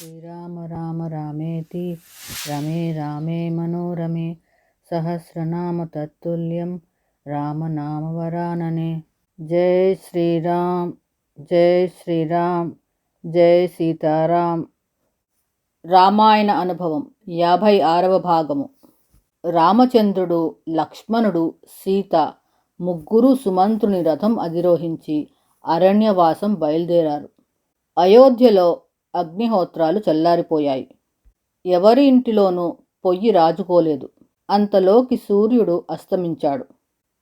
శ్రీరామ రామ రామేతి రమే రామే మనోరమే సహస్రనామ తత్తుల్యం రామనామవరాననే జై శ్రీరామ్ జై శ్రీరామ్ జై సీతారాం రామాయణ అనుభవం యాభై ఆరవ భాగము. రామచంద్రుడు లక్ష్మణుడు సీత ముగ్గురు సుమంత్రుని రథం అధిరోహించి అరణ్యవాసం బయలుదేరారు. అయోధ్యలో అగ్నిహోత్రాలు చల్లారిపోయాయి. ఎవరి ఇంటిలోనూ పొయ్యి రాజుకోలేదు. అంతలోకి సూర్యుడు అస్తమించాడు.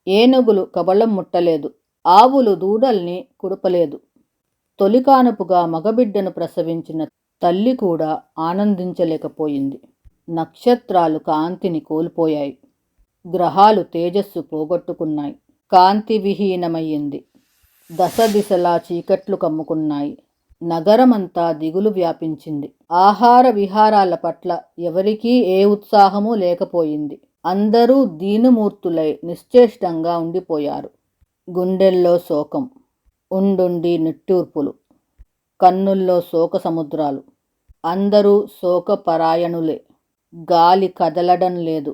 ఏనుగులు కబళం ముట్టలేదు. ఆవులు దూడల్ని కుడపలేదు. తొలికానపుగా మగబిడ్డను ప్రసవించిన తల్లి కూడా ఆనందించలేకపోయింది. నక్షత్రాలు కాంతిని కోల్పోయాయి. గ్రహాలు తేజస్సు పోగొట్టుకున్నాయి. కాంతి విహీనమయ్యింది దశ దిశలా చీకట్లు కమ్ముకున్నాయి. నగరమంతా దిగులు వ్యాపించింది. ఆహార విహారాల పట్ల ఎవరికీ ఏ ఉత్సాహమూ లేకపోయింది. అందరూ దీనమూర్తులై నిశ్చేష్టంగా ఉండిపోయారు. గుండెల్లో శోకం ఉండుండి నిట్టూర్పులు కన్నుల్లో శోక సముద్రాలు అందరూ శోకపరాయణులే. గాలి కదలడం లేదు.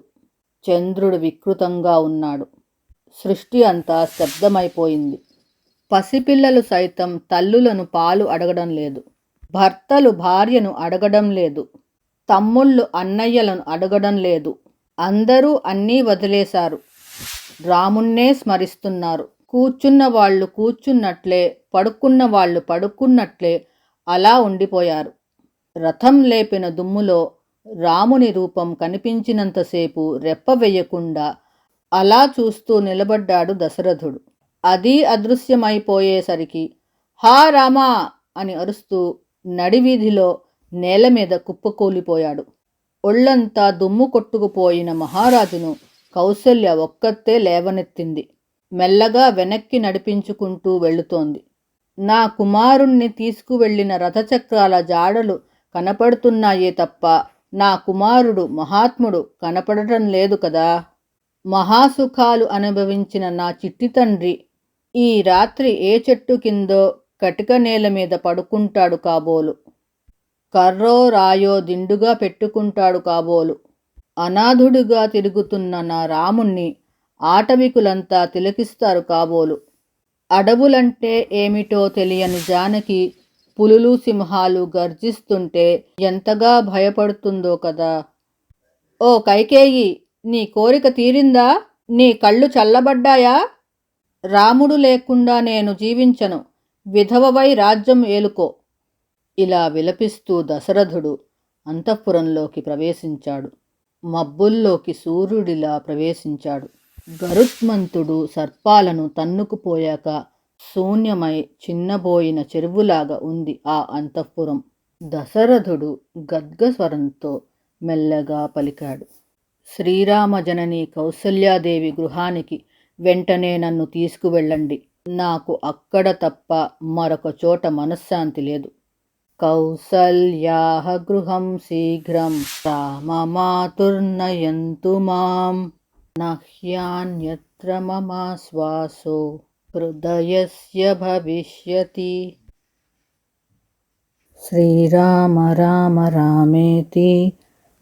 చంద్రుడు వికృతంగా ఉన్నాడు. సృష్టి అంతా శబ్దమైపోయింది పసిపిల్లలు సైతం తల్లులను పాలు అడగడం లేదు. భర్తలు భార్యను అడగడం లేదు. తమ్ముళ్ళు అన్నయ్యలను అడగడం లేదు. అందరూ అన్నీ వదిలేశారు. రామున్నే స్మరిస్తున్నారు. కూర్చున్న వాళ్ళు కూర్చున్నట్లే పడుకున్న వాళ్ళు పడుకున్నట్లే అలా ఉండిపోయారు. రథం లేపిన దుమ్ములో రాముని రూపం కనిపించినంతసేపు రెప్ప వేయకుండా అలా చూస్తూ నిలబడ్డాడు దశరథుడు. అది అదృశ్యమైపోయేసరికి హా రామా అని అరుస్తూ నడివీధిలో నేల మీద కుప్పకూలిపోయాడు. ఒళ్ళంతా దుమ్ము కొట్టుకుపోయిన మహారాజును కౌశల్య ఒక్కతే లేవనెత్తింది. మెల్లగా వెనక్కి నడిపించుకుంటూ వెళుతోంది. నా కుమారుణ్ణి తీసుకువెళ్ళిన రథచక్రాల జాడలు కనపడుతున్నాయే తప్ప నా కుమారుడు మహాత్ముడు కనపడటం లేదు కదా. మహాసుఖాలు అనుభవించిన నా చిట్టి తండ్రి ఈ రాత్రి ఏ చెట్టు కిందో కటిక నేల మీద పడుకుంటాడు కాబోలు. కర్రో రాయో దిండుగా పెట్టుకుంటాడు కాబోలు. అనాథుడిగా తిరుగుతున్న నా రాముణ్ణి ఆటవికులంతా తిలకిస్తారు కాబోలు. అడవులంటే ఏమిటో తెలియని జానకి పులులు సింహాలు గర్జిస్తుంటే ఎంతగా భయపడుతుందో కదా. ఓ కైకేయి నీ కోరిక తీరిందా? నీ కళ్ళు చల్లబడ్డాయా? రాముడు లేకుండా నేను జీవించను. విధవవై రాజ్యం ఏలుకో. ఇలా విలపిస్తూ దశరథుడు అంతఃపురంలోకి ప్రవేశించాడు. మబ్బుల్లోకి సూర్యుడిలా ప్రవేశించాడు. గరుత్మంతుడు సర్పాలను తన్నుకుపోయాక శూన్యమై చిన్నబోయిన చెరువులాగా ఉంది ఆ అంతఃపురం. దశరథుడు గద్గస్వరంతో మెల్లగా పలికాడు. శ్రీరామ జనని కౌసల్యాదేవి గృహానికి వెంటనే నన్ను తీసుకువెళ్ళండి. నాకు అక్కడ తప్ప మరొక చోట మనశ్శాంతి లేదు. కౌసల్యాహ గృహం శీఘ్రం రామమాతుర్నయంతు మాం. నహ్యాన్యత్ర మమాశ్వాసో హృదయస్య భవిష్యతి. శ్రీరామ రామ రామేతి.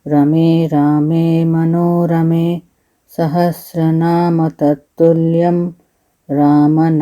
రమే రామే మనోరమే. सहस्रनाम तत्तुल्यं रामनामबरानने